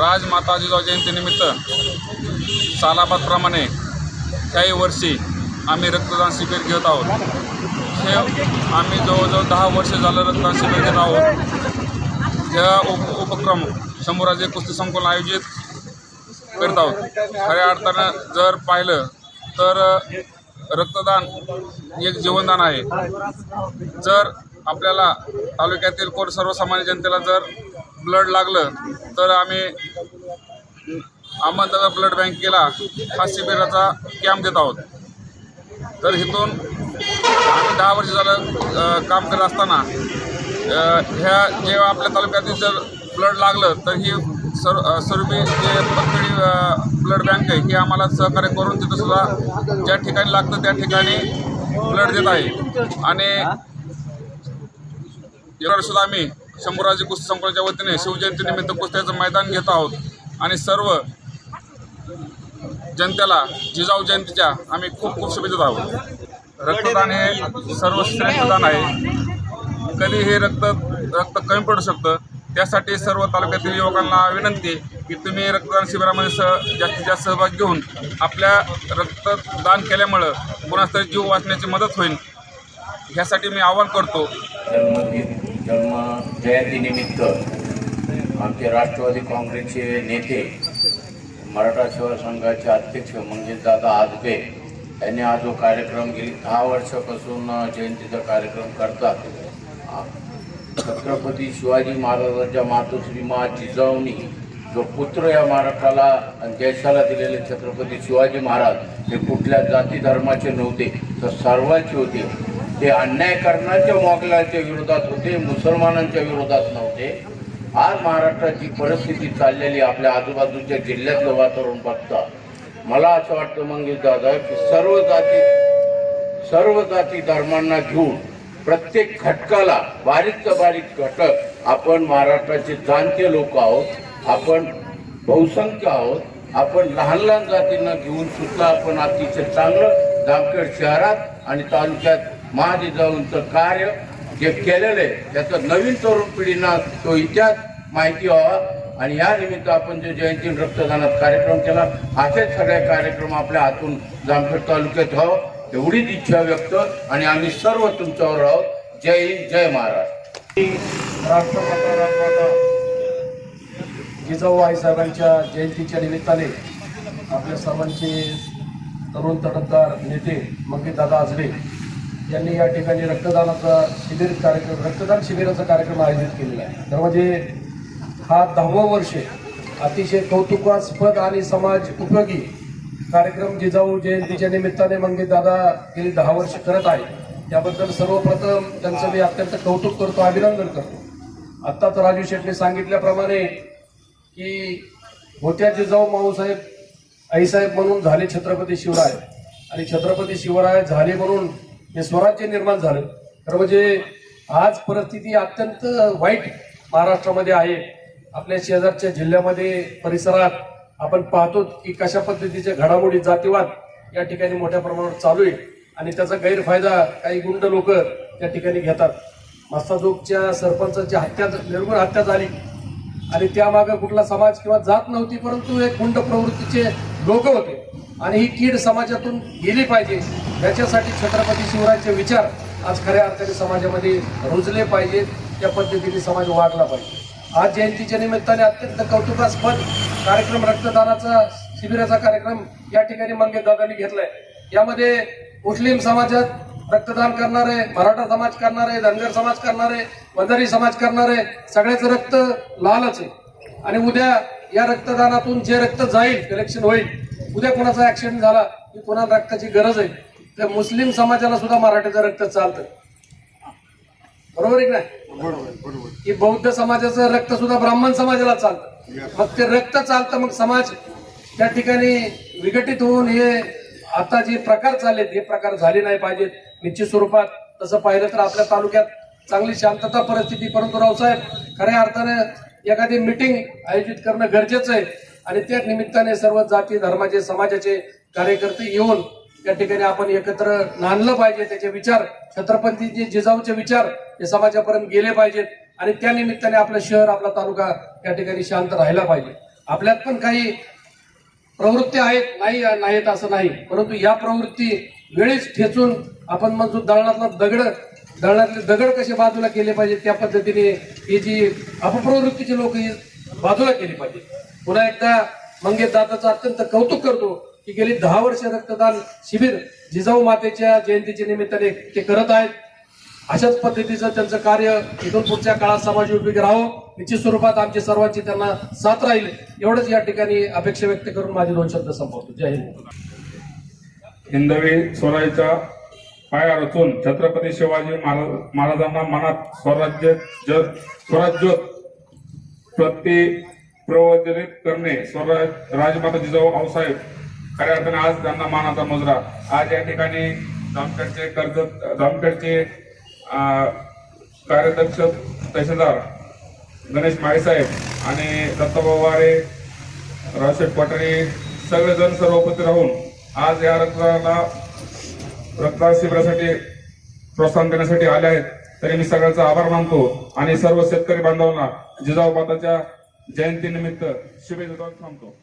राजमाता जिजाऊ जयंतीनिमित्त सालाबादप्रमाणे त्याही वर्षी आम्ही रक्तदान शिबिर घेत आहोत. हे आम्ही जवळजवळ दहा वर्ष झालं रक्तदान शिबिर घेत आहोत. या उप उपक्रम शंभूराजे कुस्ती संकुल आयोजित करत आहोत. खऱ्या अर्थानं जर पाहिलं तर रक्तदान एक जीवनदान आहे. जर आपल्याला तालुक्यातील कोण सर्वसामान्य जनतेला जर ब्लड लागलं तर आम्ही अहमदनगर ब्लड बँकेला हा शिबिराचा कॅम्प देत आहोत. तर इथून आम्ही दहा वर्ष झालं काम करत असताना ह्या जेव्हा आपल्या तालुक्यातील जर ब्लड लागलं तर ही सर स्वरूपी जे पतपेढी ब्लड बँक आहे ही आम्हाला सहकार्य करून तिथं सुद्धा ज्या ठिकाणी लागतं त्या ठिकाणी ब्लड देत आहे. आणि सुद्धा आम्ही. शंभूराजे कुस्ती संकुलाच्या वतीने शिवजयंतीनिमित्त कुस्त्याचं मैदान घेत आहोत. आणि सर्व जनतेला जिजाऊ जयंतीच्या आम्ही खूप खूप शुभेच्छा आहोत. रक्तदान हे सर्वश्रेष्ठ दान आहे. कधी हे रक्त रक्त कमी पडू शकतं त्यासाठी सर्व तालुक्यातील युवकांना विनंती की तुम्ही रक्तदान शिबिरामध्ये सह जास्तीत जास्त सहभाग घेऊन आपल्या रक्तदान केल्यामुळं कोणाचा जीव वाचण्याची मदत होईल. ह्यासाठी मी आवाहन करतो. जन्मजयंतीनिमित्त जन्म जयंतीनिमित्त आमचे राष्ट्रवादी काँग्रेसचे नेते मराठा सेवा संघाचे अध्यक्ष म्हणजे दादा आजबे यांनी हा जो कार्यक्रम गेली दहा वर्षापासून जयंतीचा कार्यक्रम करतात. छत्रपती शिवाजी महाराजांच्या मातोश्री मा जिजाऊनी जो पुत्र या महाराष्ट्राला आणि देशाला दिलेले छत्रपती शिवाजी महाराज हे कुठल्या जाती धर्माचे नव्हते तर सर्वांचे होते. ते अन्याय करण्याच्या मोगलांच्या विरोधात होते मुसलमानांच्या विरोधात नव्हते. आज महाराष्ट्राची परिस्थिती चाललेली आपल्या आजूबाजूच्या जिल्ह्यातलं वातावरण बघता मला असं वाटतं मंगेश दादा की सर्व जाती सर्व जाती धर्मांना घेऊन प्रत्येक घटकाला बारीकचा बारीक घटक आपण महाराष्ट्राचे जाणते लोक आहोत आपण बहुसंख्य आहोत आपण लहान लहान जातींना घेऊन सुद्धा आपण अतिशय चांगलं जामखेड शहरात आणि तालुक्यात महाजिजाऊंचं कार्य जे केलेलं आहे त्याचं नवीन तरुण पिढींना तो इतिहास माहिती व्हावा. आणि या निमित्त आपण जे जयंती रक्तदानात कार्यक्रम केला असेच सगळे कार्यक्रम आपल्या हातून जामखेड तालुक्यात व्हावं एवढीच इच्छा व्यक्त. आणि आम्ही सर्व तुमच्यावर आहोत. जय हिंद जय महाराष्ट्र. राष्ट्रमाता राजमाता जिजाऊ आईसाहेबांच्या जयंतीच्या निमित्ताने आपल्या सर्वांचे तरुण तडफदार नेते मंगेशदादा आजरे यांनी या ठिकाणी रक्तदानाचा शिबिर कार्यक्रम रक्तदान शिबिराचा कार्यक्रम आयोजित केलेला आहे. तर म्हणजे हा दहावं वर्ष अतिशय कौतुकास्पद आणि समाज उपयोगी कार्यक्रम जिजाऊ जयंतीच्या निमित्ताने मंगेशदादा गेली दहा वर्ष करत आहे त्याबद्दल सर्वप्रथम त्यांचं मी अत्यंत कौतुक करतो अभिनंदन करतो. आत्ताच राजू शेटने सांगितल्याप्रमाणे की होत्या जिजाऊ माऊसाहेब आईसाहेब म्हणून झाले छत्रपती शिवराय. आणि छत्रपती शिवराय झाले म्हणून हे स्वराज्य निर्माण झालं. तर म्हणजे आज परिस्थिती अत्यंत वाईट महाराष्ट्रामध्ये आहे. आपल्या शेजारच्या जिल्ह्यामध्ये परिसरात आपण पाहतो की कशा पद्धतीच्या घडामोडी जातीवाद या ठिकाणी मोठ्या प्रमाणावर चालू आहे. आणि त्याचा गैरफायदा काही गुंड लोक त्या ठिकाणी घेतात. मस्ताजोगच्या सरपंचाची हत्या निर्गुण हत्या झाली. आणि त्यामागं कुठला समाज किंवा जात नव्हती परंतु एक गुंड प्रवृत्तीचे लोक होते. आणि ही कीड समाजातून गेली पाहिजे. याच्यासाठी छत्रपती शिवरायांचे विचार आज खऱ्या अर्थाने समाजामध्ये रुजले पाहिजेत त्या पद्धतीने समाज वागला पाहिजे. आज जयंतीच्या निमित्ताने अत्यंत कौतुकास्पद कार्यक्रम रक्तदानाचा शिबिराचा कार्यक्रम या ठिकाणी मंगे दादांनी घेतलाय. यामध्ये मुस्लिम समाजात रक्तदान करणारे मराठा समाज करणारे धनगर समाज करणारे वंजारी समाज करणारे सगळ्याचं रक्त लालच आहे. आणि उद्या या रक्तदानातून जे रक्त जाईल कलेक्शन होईल उद्या कोणाचा ऍक्सिडेंट झाला की कोणाला रक्ताची गरज आहे? तर मुस्लिम समाजाला सुद्धा मराठीचं रक्त चालतं बरोबर आहे की नाही? की बौद्ध समाजाचं रक्त सुद्धा ब्राह्मण समाजाला चालतं. मग ते रक्त चालतं मग समाज त्या ठिकाणी विघटित होऊन हे आता जे प्रकार चाललेत हे प्रकार झाले नाही पाहिजेत. निश्चित स्वरूपात तसं पाहिलं तर आपल्या तालुक्यात चांगली शांतता परिस्थिती परंतु रावसाहेब खऱ्या अर्थाने एखादी मिटिंग आयोजित करणं गरजेचं आहे. आणि त्या निमित्ताने सर्व जाती धर्माचे समाजाचे कार्यकर्ते येऊन त्या ठिकाणी आपण एकत्र नांदलं पाहिजे त्याचे विचार छत्रपतीचे जिजाऊचे विचार हे समाजापर्यंत गेले पाहिजेत आणि त्या निमित्ताने आपलं शहर आपला तालुका या ठिकाणी शांत राहायला पाहिजे. आपल्यात पण काही प्रवृत्ती आहेत नाही नाहीत असं नाही. परंतु या प्रवृत्ती वेळीच ठेचून आपण म्हणतो दळणातला दगड दळणातले दगड कसे बाजूला केले पाहिजे त्या पद्धतीने ही जी अपप्रवृत्तीची लोक ही बाजूला केली पाहिजे पुन्हा एकदा मंगेश दादाचं अत्यंत कौतुक करतो. की गेली दहा वर्ष रक्तदान शिबिर जिजाऊ मातेच्या जयंतीच्या निमित्ताने ते करत आहेत. अशाच पद्धतीचं त्यांचं कार्य इथून पुढच्या काळात समाज उपयोगी राहो निश्चित स्वरूपात आमची सर्वांची त्यांना साथ राहील. एवढंच या ठिकाणी अपेक्षा व्यक्त करून माझे दोन शब्द संपवतो. जय हिंद. हिंदवी स्वराज्याचा पाया रचून छत्रपती शिवाजी महाराज महाराजांना मनात स्वराज्य जग स्वराज्य प्रति प्रवचलित करणे स्वराज राजमाता जिजाऊ आऊसाहेब खऱ्या अर्थाने आज त्यांना मानाचा मुजरा. आज या ठिकाणी जामखेडचे कर्जत जामखेडचे कार्यदक्ष तहसीलदार गणेश माळेसाहेब आणि दत्ताभाऊ वारे रावशेठ पटरे सगळेजण सर्व उपस्थित राहून आज या रत्नाला रक्तदान शिबिरासाठी प्रोत्साहन देण्यासाठी आले आहेत. तरी मी सगळ्यांचा आभार मानतो आणि सर्व शेतकरी बांधवांना जिजाऊ माताच्या जयंतीनिमित्त शुभेच्छा थांबतो.